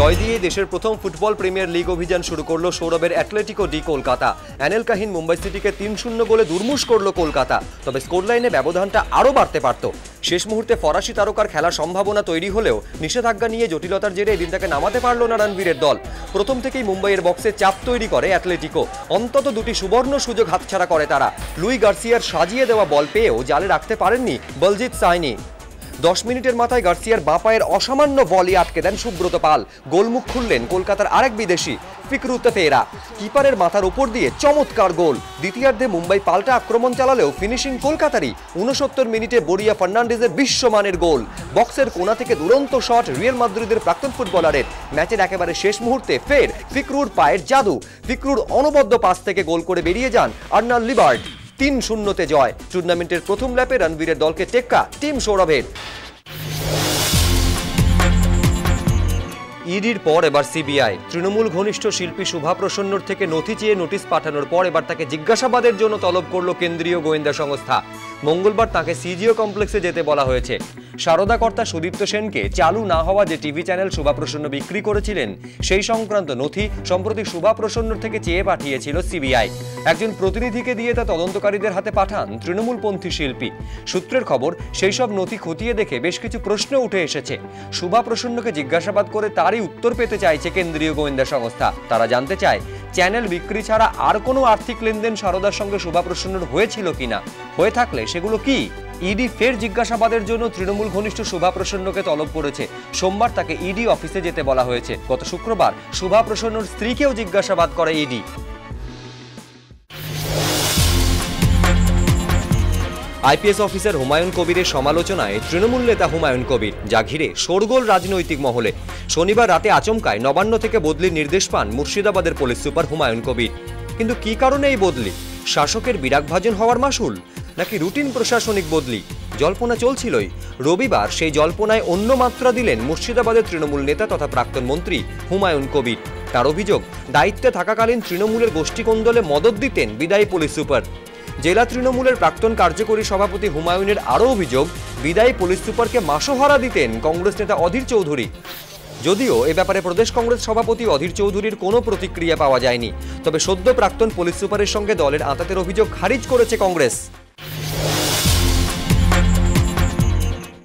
জয় দিয়ে দেশের প্রথম ফুটবল প্রিমিয়ার লিগ অভিযান শুরু করল সৌরভের অ্যাটলেটিকো ডি কলকাতা। অ্যানেল কাহিন মুম্বাই সিটিকে তিন শূন্য গোলে দুর্মুষ করল কলকাতা। তবে স্কোর লাইনে ব্যবধানটা আরও বাড়তে পারত। শেষ মুহূর্তে ফরাসি তারকার খেলার সম্ভাবনা তৈরি হলেও নিষেধাজ্ঞা নিয়ে জটিলতার জেরে এদিন তাকে নামাতে পারল না রণবীরের দল। প্রথম থেকেই মুম্বাইয়ের বক্সে চাপ তৈরি করে অ্যাটলেটিকো। অন্তত দুটি সুবর্ণ সুযোগ হাতছাড়া করে তারা। লুই গার্সিয়ার সাজিয়ে দেওয়া বল পেয়েও জালে রাখতে পারেননি বলজিৎ সাইনি দশ মিনিটের মাথায় গার্সিয়ার বাপায়ের অসামান্য বলই আটকে দেন সুব্রত পাল। গোলমুখ খুললেন কলকাতার আরেক বিদেশি ফিকরুতে ফেরা কিপারের মাথার উপর দিয়ে চমৎকার গোল। দ্বিতীয়ার্ধে মুম্বাই পাল্টা আক্রমণ চালালেও ফিনিশিং কলকাতারই। উনসত্তর মিনিটে বরিয়া ফার্নান্ডেজের বিশ্বমানের গোল। বক্সের কোনা থেকে দুরন্ত শট রিয়েল মাদ্রিদের প্রাক্তন ফুটবলারের। ম্যাচের একেবারে শেষ মুহূর্তে ফের ফিকরুর পায়ের জাদু। ফিকরুর অনবদ্য পাস থেকে গোল করে বেরিয়ে যান আর্নাল লিবার্ড। তিন শূন্যতে জয়। টুর্নামেন্টের প্রথম ল্যাপে রণবীরের দলকে টেক্কা টিম সৌরভের। ইডির পর এবার সিবিআই। তৃণমূল ঘনিষ্ঠ শিল্পী শুভা প্রসন্নর থেকে নথি চেয়ে নোটিশ পাঠানোর পর এবার তাকে জিজ্ঞাসাবাদের জন্য তলব করল কেন্দ্রীয় গোয়েন্দা সংস্থা। মঙ্গলবার তাকে সিজিও কমপ্লেক্সে যেতে বলা হয়েছে। সারদা কর্তা সুদীপ্ত সেনকে চালু না হওয়া যে টিভি চ্যানেল শুভা প্রসন্ন বিক্রি করেছিলেন, সেই সংক্রান্ত নথি সম্প্রতি শুভা প্রসন্নর থেকে চেয়ে পাঠিয়েছিল সিবিআই। একজন প্রতিনিধিকে দিয়ে তা তদন্তকারীদের হাতে পাঠান তৃণমূলপন্থী শিল্পী। সূত্রের খবর, সেই সব নথি খতিয়ে দেখে বেশ কিছু প্রশ্ন উঠে এসেছে। শুভা প্রসন্নকে জিজ্ঞাসাবাদ করে তারই উত্তর পেতে চাইছে কেন্দ্রীয় গোয়েন্দা সংস্থা। তারা জানতে চায়, চ্যানেল বিক্রি ছাড়া আর কোনো আর্থিক লেনদেন সারদার সঙ্গে শুভা প্রসন্নর হয়েছিল কিনা? হয়ে থাকলে সেগুলো কি? ইডি ফের জিজ্ঞাসাবাদের জন্য তৃণমূল ঘনিষ্ঠ শুভা প্রসন্নকে তলব করেছে। সোমবার তাকে ইডি অফিসে যেতে বলা হয়েছে। গত শুক্রবার শুভা প্রসন্নর স্ত্রীকেও জিজ্ঞাসাবাদ করে ইডি। আইপিএস অফিসার হুমায়ুন কবিরের সমালোচনায় তৃণমূল নেতা হুমায়ুন কবির, যা ঘিরে শোরগোল রাজনৈতিক মহলে। শনিবার রাতে আচমকায় নবান্ন থেকে বদলির নির্দেশ পান মুর্শিদাবাদের পুলিশ সুপার হুমায়ুন কবির। কিন্তু কি কারণে এই বদলি? শাসকের বিরাগভাজন হওয়ার মাসুল? নাকি রুটিন প্রশাসনিক বদলি? জল্পনা চলছিলই। রবিবার সেই জল্পনায় অন্য মাত্রা দিলেন মুর্শিদাবাদের তৃণমূল নেতা তথা প্রাক্তন মন্ত্রী হুমায়ুন কবির। তার অভিযোগ, দায়িত্বে থাকাকালীন তৃণমূলের গোষ্ঠীকন্দলে মদত দিতেন বিদায়ী পুলিশ সুপার। জেলা তৃণমূলের প্রাক্তন কার্যকরী সভাপতি হুমায়ুনের আরও অভিযোগ, বিদায়ী পুলিশ সুপারকে মাসোহারা দিতেন কংগ্রেস নেতা অধীর চৌধুরী। যদিও এ ব্যাপারে প্রদেশ কংগ্রেস সভাপতি অধীর চৌধুরীর কোনো প্রতিক্রিয়া পাওয়া যায়নি। তবে সদ্য প্রাক্তন পুলিশ সুপারের সঙ্গে দলের আতাতের অভিযোগ খারিজ করেছে কংগ্রেস।